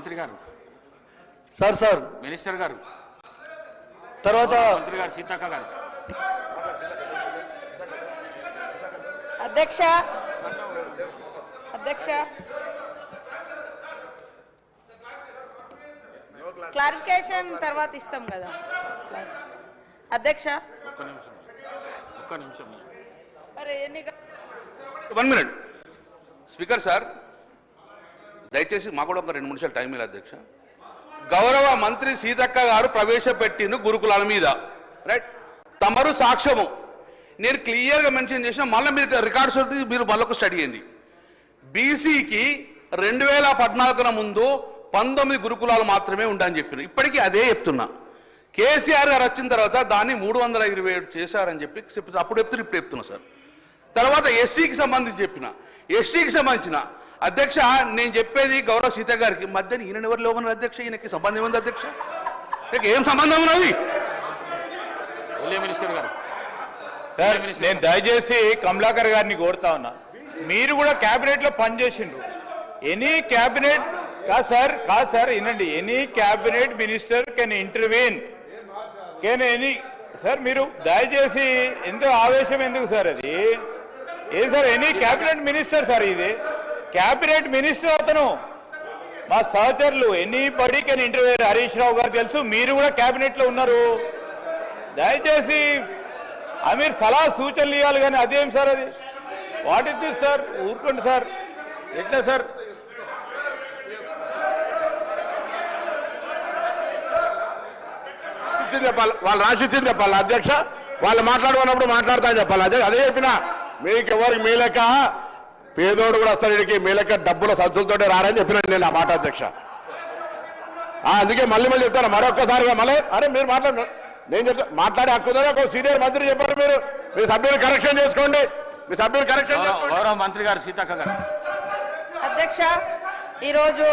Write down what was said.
మంత్రి గారు. Sir sir. Minister గారు. తర్వాత మంత్రి గారు సీతక్క గారు. అధ్యక్ష. అధ్యక్ష. క్లారిఫికేషన్ తర్వాత ఇస్తాం కదా. అధ్యక్ష. ఒక్క నిమిషం. ఒక్క నిమిషం. మరి ఎన్ని వన్ మినిట్. స్పీకర్ సార్ దయచేసి మాకు కూడా ఒక రెండు నిమిషాలు టైం లేదు అధ్యక్ష. గౌరవ మంత్రి సీతక్క గారు ప్రవేశపెట్టిన గురుకులాల మీద. రైట్ తమరు సాక్ష్యము. నేను క్లియర్గా మెన్షన్ చేసిన మళ్ళీ మీరు రికార్డ్స్ మీరు మళ్ళొక స్టడీ అయింది బీసీకి రెండు వేల పద్నాలుగున ముందు పంతొమ్మిది గురుకులాలు మాత్రమే ఉండని చెప్పిన. ఇప్పటికీ అదే చెప్తున్నా. కేసీఆర్ గారు వచ్చిన తర్వాత దాన్ని మూడు వందల ఇరవై ఏడు చేశారని చెప్పి చెప్తున్నా. అప్పుడు చెప్తున్నా ఇప్పుడు చెప్తున్నా సార్. తర్వాత ఎస్సీకి సంబంధించి చెప్పిన. ఎస్టీకి సంబంధించిన అధ్యక్ష నేను చెప్పేది గౌరవ సీత గారికి. మధ్యన ఈయన ఎవరు లేవన్నారు అధ్యక్ష? ఈయనకి సంబంధం ఉంది అధ్యక్ష? నీకు ఏం సంబంధం ఉన్నది? ఓలే మినిస్టర్ గారు. సార్ నేను దయచేసి కమలాకర్ గారిని కోరుతా ఉన్నా. మీరు కూడా క్యాబినెట్లో పనిచేసిండ్రు ఎనీ క్యాబినెట్ కాదు సార్ కాదు సార్ వినండి. Any cabinet minister can intervene. Can any sir మీరు దయచేసి ఎందుకు ఆవేశం ఎందుకు సార్ అది? ఏ sir any cabinet minister sir ఇది? క్యాబినెట్ మినిస్టర్ అతను. మా సహచరులు anybody can interview Harish Rao garu తెలుసు మీరు కూడా క్యాబినెట్లో ఉన్నారు. దయచేసి అమీర్ సలహా సూచనలు ఇవ్వాలి కానీ అదేం సార్ అది? వాట్ ఇస్ దిస్ సార్ ఊరుకోండి సార్ ఎట్లా సార్ చెప్పాలి వాళ్ళు రాసి ఇచ్చింది చెప్పాలి అధ్యక్ష వాళ్ళు మాట్లాడుకున్నప్పుడు మాట్లాడతా చెప్పాలి. అదే అదే చెప్పిన మీకు ఎవరికి మీ లెక్క పేదోడు కూడా వస్తాడు ఇక్కడికి మీ లెక్క డబ్బుల సంచులతోటే రారని చెప్పిన నేను ఆ మాట అధ్యక్ష. ఆ, అందుకే మళ్ళీ మళ్ళీ చెప్తాను మరొక్కసారి మళ్ళీ అరే మీరు మాట్లాడు నేను చెప్తా మాట్లాడే హక్కు ఉందని ఒక సీనియర్ మంత్రి చెప్పారు మీరు. మీ సభ్యులు కరెక్షన్ చేసుకోండి మీ సభ్యులు కరెక్షన్ గౌరవ మంత్రి గారు సీతక్క గారు. అధ్యక్ష ఈరోజు